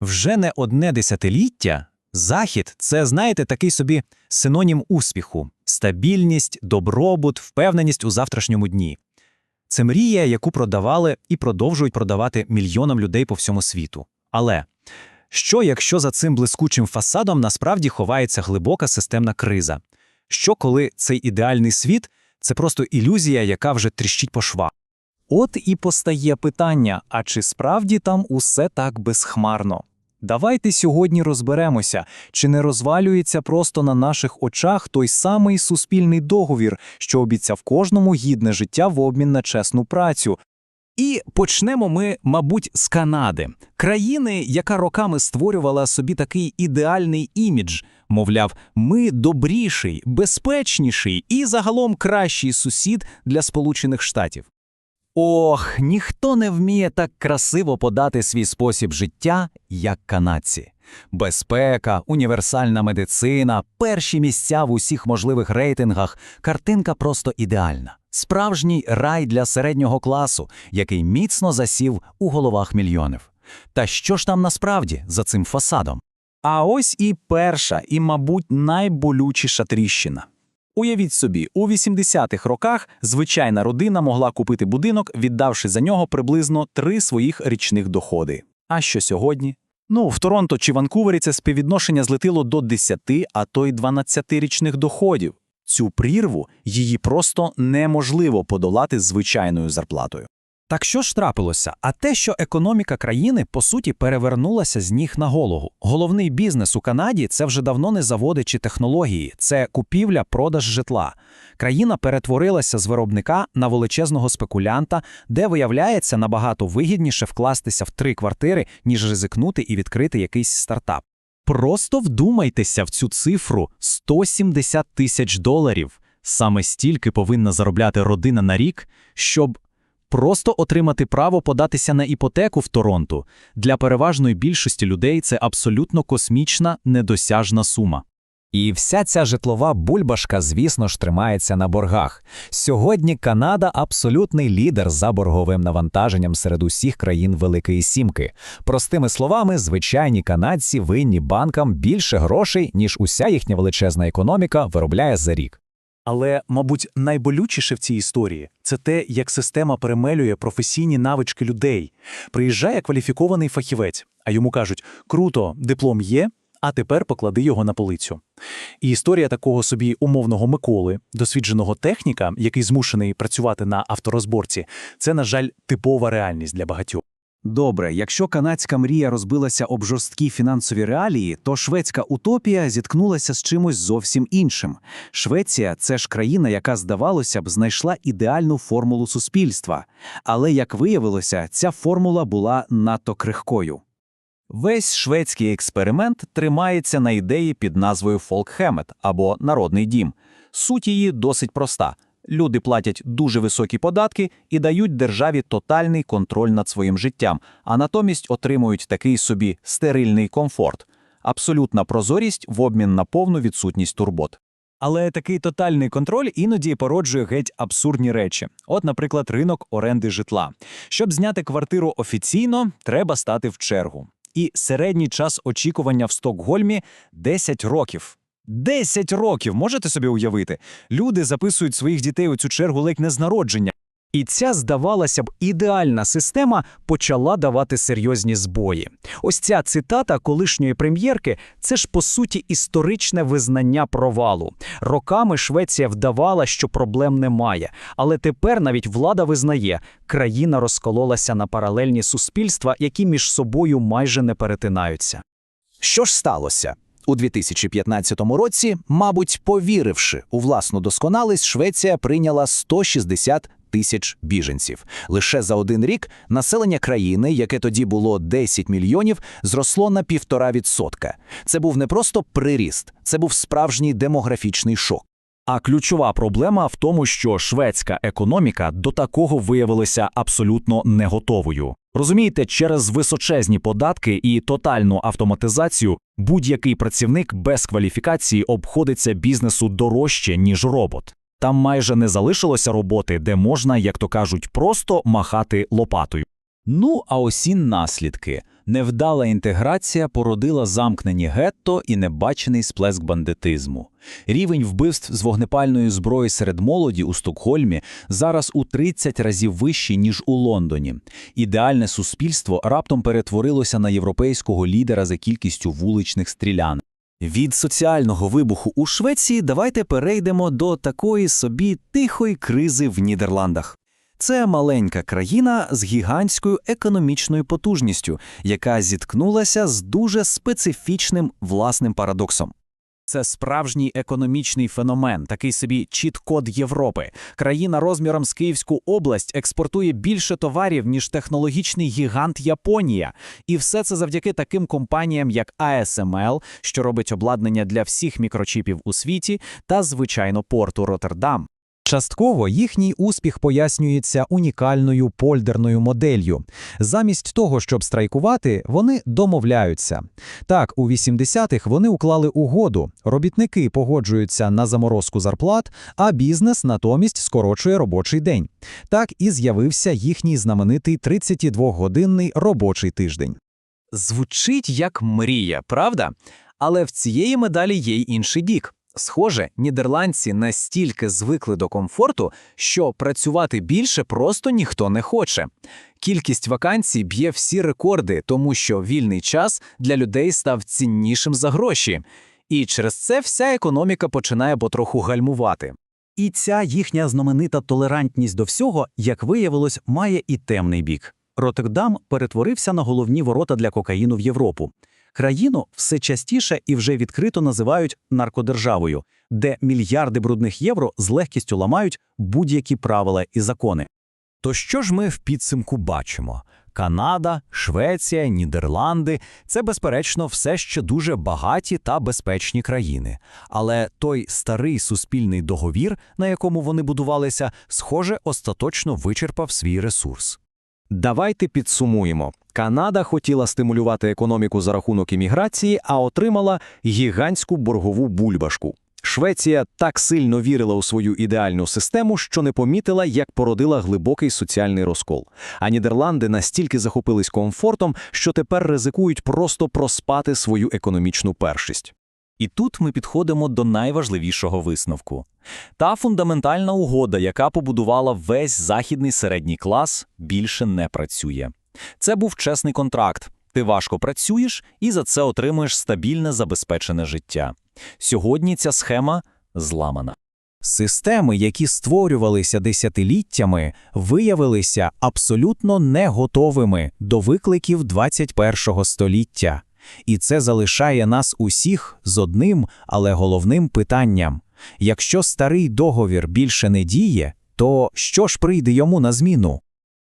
Вже не одне десятиліття Захід це, знаєте, такий собі синонім успіху, стабільність, добробут, впевненість у завтрашньому дні. Це мрія, яку продавали і продовжують продавати мільйонам людей по всьому світу. Але що, якщо за цим блискучим фасадом насправді ховається глибока системна криза? Що, коли цей ідеальний світ це просто ілюзія, яка вже тріщить по швах? От і постає питання: а чи справді там усе так безхмарно? Давайте сьогодні розберемося, чи не розвалюється просто на наших очах той самий суспільний договір, що обіцяв кожному гідне життя в обмін на чесну працю. І почнемо ми, мабуть, з Канади, країни, яка роками створювала собі такий ідеальний імідж. Мовляв, ми добріший, безпечніший і загалом кращий сусід для Сполучених Штатів. Ох, ніхто не вміє так красиво подати свій спосіб життя, як канадці. Безпека, універсальна медицина, перші місця в усіх можливих рейтингах, картинка просто ідеальна. Справжній рай для середнього класу, який міцно засів у головах мільйонів. Та що ж там насправді за цим фасадом? А ось і перша, і, мабуть, найболючіша тріщина. Уявіть собі, у 80-х роках звичайна родина могла купити будинок, віддавши за нього приблизно три своїх річних доходи. А що сьогодні? Ну, в Торонто чи Ванкувері це співвідношення злетило до 10, а то й 12 річних доходів. Цю прірву її просто неможливо подолати звичайною зарплатою. Так що ж трапилося? А те, що економіка країни, по суті, перевернулася з ніг на голову. Головний бізнес у Канаді це вже давно не заводи чи технології, це купівля, продаж житла. Країна перетворилася з виробника на величезного спекулянта, де виявляється набагато вигідніше вкластися в три квартири, ніж ризикнути і відкрити якийсь стартап. Просто вдумайтеся в цю цифру 170 тисяч доларів. Саме стільки повинна заробляти родина на рік, щоб просто отримати право податися на іпотеку в Торонто. Для переважної більшості людей це абсолютно космічна, недосяжна сума. І вся ця житлова бульбашка, звісно ж, тримається на боргах. Сьогодні Канада абсолютний лідер за борговим навантаженням серед усіх країн Великої Сімки. Простими словами, звичайні канадці винні банкам більше грошей, ніж уся їхня величезна економіка виробляє за рік. Але, мабуть, найболючіше в цій історії це те, як система перемелює професійні навички людей. Приїжджає кваліфікований фахівець, а йому кажуть: круто, диплом є, а тепер поклади його на полицю. І історія такого собі умовного Миколи, досвідченого техніка, який змушений працювати на авторозборці, це, на жаль, типова реальність для багатьох. Добре, якщо канадська мрія розбилася об жорсткі фінансові реалії, то шведська утопія зіткнулася з чимось зовсім іншим. Швеція це ж країна, яка, здавалося б, знайшла ідеальну формулу суспільства. Але, як виявилося, ця формула була надто крихкою. Весь шведський експеримент тримається на ідеї під назвою Фолкхемет або Народний дім. Суть її досить проста. Люди платять дуже високі податки і дають державі тотальний контроль над своїм життям, а натомість отримують такий собі стерильний комфорт, абсолютна прозорість в обмін на повну відсутність турбот. Але такий тотальний контроль іноді породжує геть абсурдні речі. От, наприклад, ринок оренди житла. Щоб зняти квартиру офіційно, треба стати в чергу. І середній час очікування в Стокгольмі 10 років. 10 років, можете собі уявити? Люди записують своїх дітей у цю чергу ледь не з народження. І ця, здавалося б, ідеальна система почала давати серйозні збої. Ось ця цитата колишньої прем'єрки це ж по суті історичне визнання провалу. Роками Швеція вдавала, що проблем немає, але тепер навіть влада визнає, країна розкололася на паралельні суспільства, які між собою майже не перетинаються. Що ж сталося? У 2015 році, мабуть, повіривши у власну досконалість, Швеція прийняла 160 тисяч біженців. Лише за один рік населення країни, яке тоді було 10 мільйонів, зросло на півтора відсотка. Це був не просто приріст, це був справжній демографічний шок. А ключова проблема в тому, що шведська економіка до такого виявилася абсолютно не готовою. Розумієте, через височезні податки і тотальну автоматизацію будь-який працівник без кваліфікації обходиться бізнесу дорожче, ніж робот. Там майже не залишилося роботи, де можна, як то кажуть, просто махати лопатою. Ну, а ось наслідки. Невдала інтеграція породила замкнені гетто і небачений сплеск бандитизму. Рівень вбивств з вогнепальної зброї серед молоді у Стокгольмі зараз у 30 разів вищий, ніж у Лондоні. Ідеальне суспільство раптом перетворилося на європейського лідера за кількістю вуличних стрілян. Від соціального вибуху у Швеції давайте перейдемо до такої собі тихої кризи в Нідерландах. Це маленька країна з гігантською економічною потужністю, яка зіткнулася з дуже специфічним власним парадоксом. Це справжній економічний феномен, такий собі чіт-код Європи. Країна розміром з Київську область експортує більше товарів, ніж технологічний гігант Японія. І все це завдяки таким компаніям, як ASML, що робить обладнання для всіх мікрочіпів у світі, та, звичайно, порту Роттердам. Частково їхній успіх пояснюється унікальною польдерною моделлю. Замість того, щоб страйкувати, вони домовляються. Так, у 80-х вони уклали угоду, робітники погоджуються на заморозку зарплат, а бізнес натомість скорочує робочий день. Так і з'явився їхній знаменитий 32-годинний робочий тиждень. Звучить як мрія, правда? Але в цієї медалі є й інший бік. Схоже, нідерландці настільки звикли до комфорту, що працювати більше просто ніхто не хоче. Кількість вакансій б'є всі рекорди, тому що вільний час для людей став ціннішим за гроші. І через це вся економіка починає потроху гальмувати. І ця їхня знаменита толерантність до всього, як виявилось, має і темний бік. Роттердам перетворився на головні ворота для кокаїну в Європу. Країну все частіше і вже відкрито називають наркодержавою, де мільярди брудних євро з легкістю ламають будь-які правила і закони. То що ж ми в підсумку бачимо? Канада, Швеція, Нідерланди це, безперечно, все ще дуже багаті та безпечні країни. Але той старий суспільний договір, на якому вони будувалися, схоже, остаточно вичерпав свій ресурс. Давайте підсумуємо. Канада хотіла стимулювати економіку за рахунок імміграції, а отримала гігантську боргову бульбашку. Швеція так сильно вірила у свою ідеальну систему, що не помітила, як породила глибокий соціальний розкол. А Нідерланди настільки захопились комфортом, що тепер ризикують просто проспати свою економічну першість. І тут ми підходимо до найважливішого висновку. Та фундаментальна угода, яка побудувала весь західний середній клас, більше не працює. Це був чесний контракт. Ти важко працюєш і за це отримуєш стабільне забезпечене життя. Сьогодні ця схема зламана. Системи, які створювалися десятиліттями, виявилися абсолютно не готовими до викликів 21-го століття. І це залишає нас усіх з одним, але головним питанням. Якщо старий договір більше не діє, то що ж прийде йому на зміну?